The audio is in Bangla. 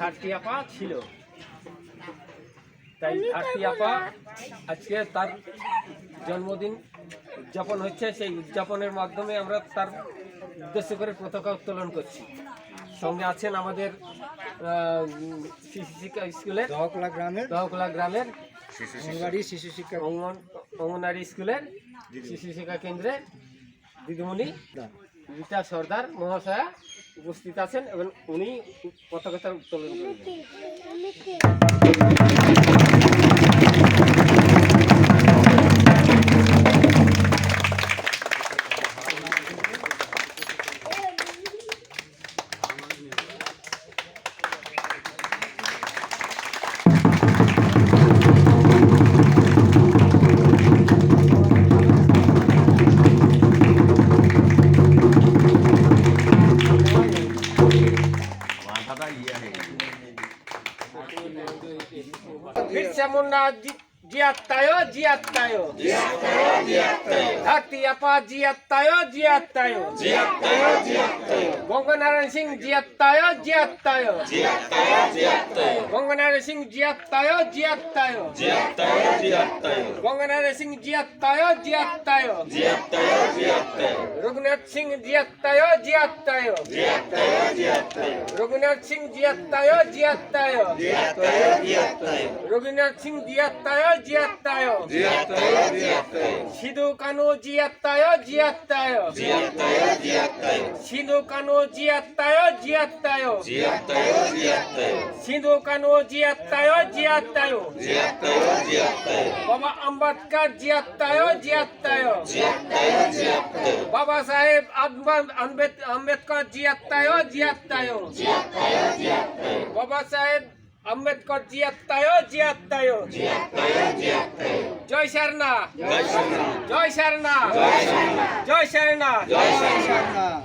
ধারতি আপা ছিল। তাই ধারতি আপা আজকে তার জন্মদিন উদযাপন হচ্ছে। সেই উদযাপনের মাধ্যমে আমরা তার উদ্দেশ্য করে পতাকা উত্তোলন করছি। সঙ্গে আছেন আমাদের শিশু শিক্ষা স্কুলের দহকলা গ্রামের দহকলা গ্রামের অঙ্গনবাড়ি শিশু শিক্ষা। অঙ্গন অঙ্গনারী স্কুলের শিশু শিক্ষা কেন্দ্রে দিদিমণি। রীতা সর্দার মহাশয়া উপস্থিত আছেন এবং উনি পতাকাটা উত্তোলন করবেন বিরসা মুন্ডা জি- জিয়াত্তায়ো জিয়াত্তায়ো। ধরতি আপা, জিয়াত্তায়ো জিয়াত্তায়ো। গঙ্গনারায়ণ সিং, জিয়াত্তায়ো জিয়াত্তায়ো। গঙ্গনারায়ণ সিং, জিয়াত্তায়ো জিয়াত্তায়ো। গঙ্গনারায়ণ সিং, জিয়াত্তায়ো জিয়াত্তায়ো। রঘুনাথ সিং, জিয়াত্তায়ো জিয়াত্তায়ো। রঘুনাথ সিং, জিয়াত্তায়ো জিয়াত্তায়ো। রঘুনাথ সিং, জিয়াত্তায়ো জিয়াত্তায়ো সিধু কানু জিয়াত্তায়ো জিয়াত্তায়ো সিধু কানু জিয়াত্তায়ো জিয়াত্তায়ো সিধু কানু জিয়াত্তায়ো জিয়াত্তায়ো বাবা আম্বেদকর জিয়াত্তায়ো জিয়াত্তায়ো বাবা সাহেব আম্বে- আম্বে- আম্বেদকর জিয়াত্তায়ো জিয়াত্তায়ো বাবা সাহেব અંબેડકર જીયાત તયો જીયાત તયો જીયાત તયો જીયાત તયો જય શરણા. જય શરણા. જય શરણા. જય શરણા. જય શરણા. જય શરણા.